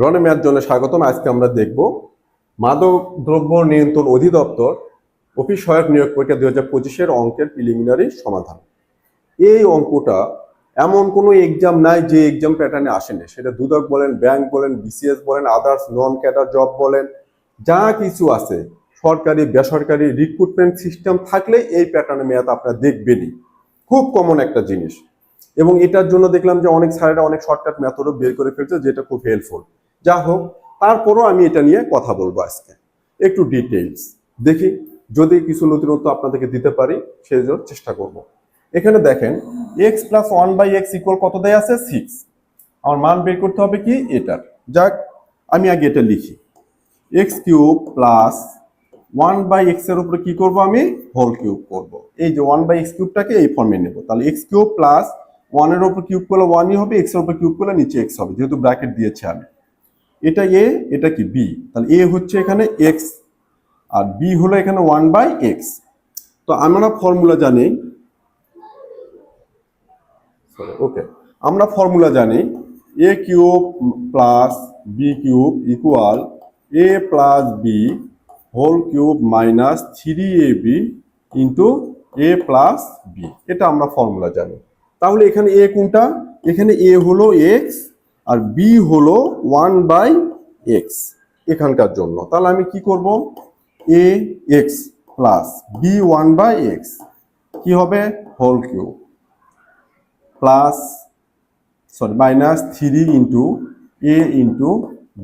রনে math জন্য স্বাগতম। আজকে আমরা দেখব মাদক দ্রব্য নিয়ন্ত্রণ অধিদপ্তর অফিস সহায়ক নিয়োগ পরীক্ষা দুই হাজার পঁচিশের অঙ্কের প্রিলিমিনারি সমাধান। এই অঙ্কটা এমন কোনো এক্সাম নাই যে এক্সাম প্যাটার্নে আসেনি। সেটা দুদক বলেন ব্যাংক বলেন বিসিএস বলেন আদার্স নন ক্যাডার জব বলেন, যা কিছু আছে, সরকারি, বেসরকারি রিক্রুটমেন্ট সিস্টেম থাকলে এই প্যাটার্নে মেয়াদ আপনারা দেখবেনই। খুব কমন একটা জিনিস। এবং এটার জন্য দেখলাম যে অনেক স্যারেরা অনেক শর্টকাট মেথডও বের করে ফেলছে, যেটা খুব হেল্পফুল যা হোক, তারপরও আমি এটা নিয়ে কথা বলব আজকে। একটু ডিটেলস দেখি, যদি কিছু নতুনত্ব আপনাদেরকে দিতে পারি, সেই জন্য চেষ্টা করব। এখানে দেখেন x plus one by x equal কত দেয় আছে? সিক্স আমার মান বের করতে হবে কি? এটার। যাক, আমি আগে এটা লিখি। X cube plus one by এক্সের উপরে কি করব আমি? হোল কিউব করব। এই যে ওয়ান বাই এক্স কিউবটাকে এই ফর্মে নেব। তাহলে এক্স কিউব প্লাস ওয়ানের উপর কিউব করলে ওয়ানই হবে এক্সের উপর কিউব করলে নিচে এক্স হবে, যেহেতু ব্র্যাকেট দিয়েছে আমি। এটা এ এটা কি বি তাহলে এ হচ্ছে এখানে এক্স আর বি হলো এখানে ওয়ান বাই এক্স তো আমরা ফর্মুলা জানি। ওকে আমরা ফর্মুলা জানি a cube plus b cube equal a plus b whole cube minus three a b into a plus b এটা আমরা ফর্মুলা জানি। তাহলে এখানে এ কোনটা? এখানে এ হলো এক্স আর বি হলো ওয়ান বাই এক্স এখানকার জন্য। তাহলে আমি কি করব? A x plus b one by x কি হবে? Whole cube plus sorry minus three into a into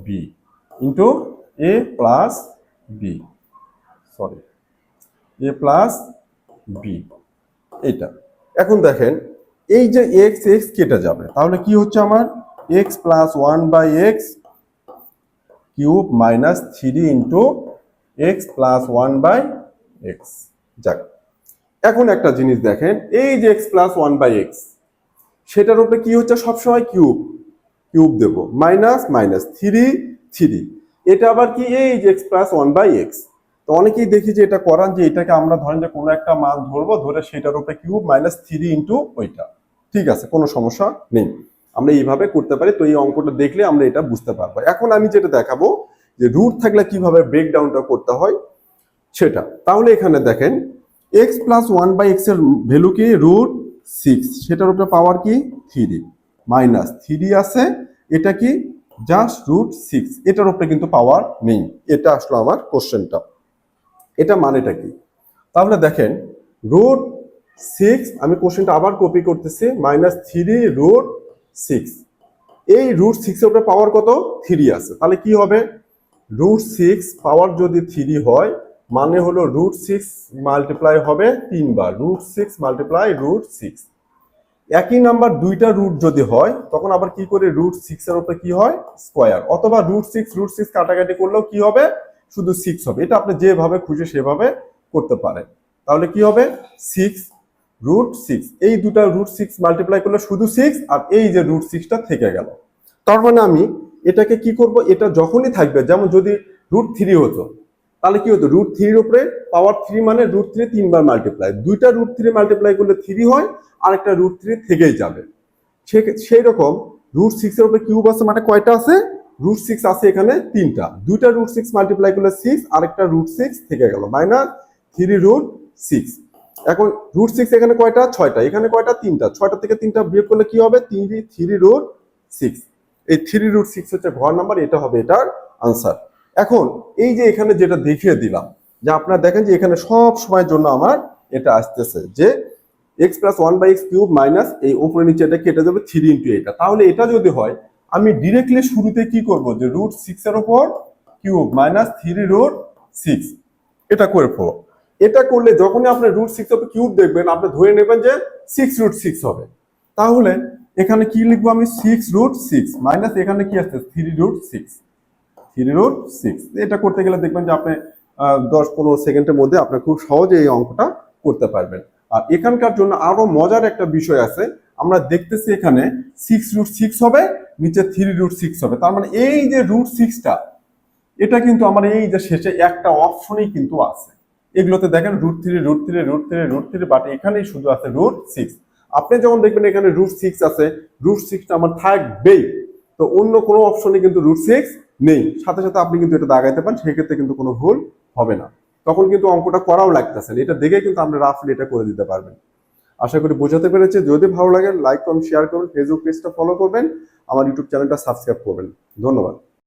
b into a plus b sorry a plus b এটা এখন দেখেন, এই যে এক্স এক্স কেটে যাবে, তাহলে কি হচ্ছে আমার? X plus one by x cube minus three into x plus one by x যাক, এখন একটা জিনিস দেখেন, এই যে x plus one by x সেটার উপরে কি হচ্ছে? সবসময় কিউব কিউব দেবো। মাইনাস মাইনাস থ্রি থ্রি এটা আবার কি? এই যে x plus one by x তো অনেকেই দেখি যে এটা করান যে এটাকে আমরা ধরেন যে কোনো একটা মান ধরবো, ধরে সেটার উপরে কিউব মাইনাস থ্রি ইন্টু ওইটা। ঠিক আছে, কোনো সমস্যা নেই। আমরা এইভাবে করতে পারি, তো এই অঙ্কটা দেখলে আমরা এটা বুঝতে পারব। এখন আমি যেটা দেখাবো, যে রুট থাকলে কীভাবে ব্রেকডাউনটা করতে হয়, সেটা। তাহলে এখানে দেখেন এক্স প্লাস ওয়ান বাই এক্সের ভ্যালু কি? রুট সিক্স সেটার উপরে পাওয়ার কি? থ্রি মাইনাস থ্রি আছে, এটা কি? জাস্ট রুট সিক্স এটার উপরে কিন্তু পাওয়ার নেই। এটা আসলো আমার কোশ্চেনটা এটা মানেটা কি? তাহলে দেখেন রুট সিক্স আমি কোশ্চেনটা আবার কপি করতেছি মাইনাস থ্রি রুট সিক্স এই রুট সিক্সের উপরে পাওয়ার কত? থ্রি আছে। তাহলে কি হবে? রুট সিক্স পাওয়ার যদি থ্রি হয় মানে হলো রুট সিক্স মাল্টিপ্লাই হবে তিনবার। Root six multiply root six একই নাম্বার দুইটা রুট যদি হয়, তখন আবার কি করে রুট সিক্স এর উপরে কি হয়? স্কোয়ার অথবা রুট সিক্স রুট সিক্স কাটাকাটি করলেও কি হবে? শুধু সিক্স হবে। এটা আপনি যেভাবে খুশি সেভাবে করতে পারেন। তাহলে কি হবে? সিক্স রুট সিক্স এই দুটা রুট সিক্স মাল্টিপ্লাই করলে শুধু সিক্স আর এই যে রুট সিক্সটা থেকে গেল। তার মানে আমি এটাকে কি করব? এটা যখনই থাকবে, যেমন যদি রুট থ্রি হতো, তাহলে কি হতো? রুট থ্রির উপরে পাওয়ার থ্রি মানে রুট থ্রি তিনবার মাল্টিপ্লাই দুইটা রুট থ্রি মাল্টিপ্লাই করলে থ্রি হয় আর একটা রুট থ্রি থেকেই যাবে। সেই রকম রুট সিক্সের উপরে কিউব আছে মানে কয়টা আছে? রুট সিক্স আছে এখানে তিনটা। দুইটা রুট সিক্স মাল্টিপ্লাই করলে সিক্স আরেকটা রুট সিক্স থেকে গেল। মাইনাস থ্রি রুট সিক্স এখন রুট সিক্স এখানে কয়টা? ছয়টা। এখানে কয়টা? তিনটা। ছয়টা থেকে তিনটা বিয়োগ করলে কি হবে? তিন থ্রি রুট সিক্স এই থ্রি রুট সিক্স হচ্ছে ঘর নাম্বার এটা হবে এটার আনসার এখন এই যে এখানে যেটা দেখিয়ে দিলাম, যে আপনারা দেখেন যে এখানে সব সময়ের জন্য আমার এটা আসতেছে যে x plus one by x cube minus এই উপরে নিচে এটা কেটে যাবে থ্রি ইন্টু এটা। তাহলে এটা যদি হয়, আমি ডিরেক্টলি শুরুতে কি করব? যে রুট সিক্স এর উপর cube minus three root six এটা করে ফেলো। এটা করলে যখনই আপনি রুট সিক্স অফ কিউব দেখবেন, আপনি ধরে নেবেন যে সিক্স রুট সিক্স হবে। তাহলে এখানে কি লিখব আমি? সিক্স রুট সিক্স মাইনাস এখানে কি আসছে? Three root six three root six এটা করতে গেলে দেখবেন যে আপনি দশ পনেরো সেকেন্ডের মধ্যে আপনি খুব সহজে এই অঙ্কটা করতে পারবেন। আর এখানকার জন্য আরও মজার একটা বিষয় আছে। আমরা দেখতেছি এখানে সিক্স রুট সিক্স হবে, নিচে থ্রি রুট সিক্স হবে। তার মানে এই যে রুট সিক্সটা এটা কিন্তু আমার এই যে শেষে একটা অপশনই কিন্তু আছে। এগুলোতে দেখেন root three root three root three root three but এখানেই শুধু আছে রুট সিক্স আপনি যেমন দেখবেন এখানে রুট সিক্স আছে রুট সিক্সটা আমার থাকবেই। তো অন্য কোনো অপশনে কিন্তু রুট সিক্স নেই। সাথে সাথে আপনি কিন্তু এটা দাগাইতে পারেন, সেক্ষেত্রে কিন্তু কোনো ভুল হবে না। তখন কিন্তু অঙ্কটা করাও লাগতেছে এটা দেখে কিন্তু আপনি রাফলি এটা করে দিতে পারবেন। আশা করি বোঝাতে পেরেছে। যদি ভালো লাগে লাইক কমেন্ট শেয়ার করবেন ফেসবুক পেজটা ফলো করবেন, আমার ইউটিউব চ্যানেলটা সাবস্ক্রাইব করবেন। ধন্যবাদ।